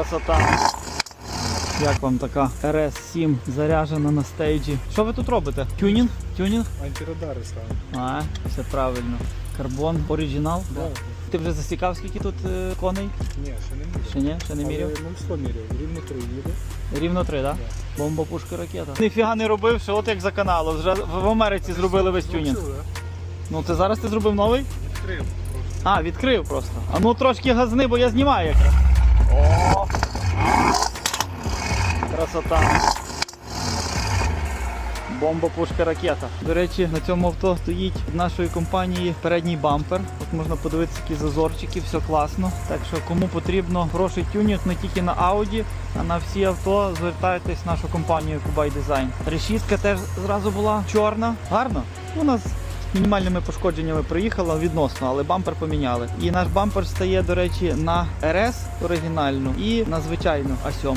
Красота. Як вам така RS7 заряджена на стейджі? Що ви тут робите? Тюнінг? Тюнінг? Антирадари ставимо. А, все правильно. Карбон, оригінал. Да. Ти вже засікав, скільки тут е, коней? Ні, ще не міряв. Ще ні? Ще не міряв? Але 0,100 міряв, рівно 3 їде. Рівно три, так? Да? Бомба, пушка, ракета. Ніфіга не робив, що от як за каналом. Вже в Америці зробили весь тюнінг. Ну, Ну це зараз ти зробив новий? Відкрив. А, відкрив просто. А ну трошки газни, бо я знімаю якраз. О! Красота. Бомба, пушка, ракета. До речі, на цьому авто стоїть в нашої компанії передній бампер. От можна подивитися, які зазорчики, все класно. Так що кому потрібно хороший тюнінг не тільки на Audi, а на всі авто звертайтесь в нашу компанію Кубай Дизайн. Решітка теж зразу була чорна. Гарно. У нас з мінімальними пошкодженнями приїхала відносно, але бампер поміняли. І наш бампер стає, до речі, на RS оригінальну і на звичайну А7.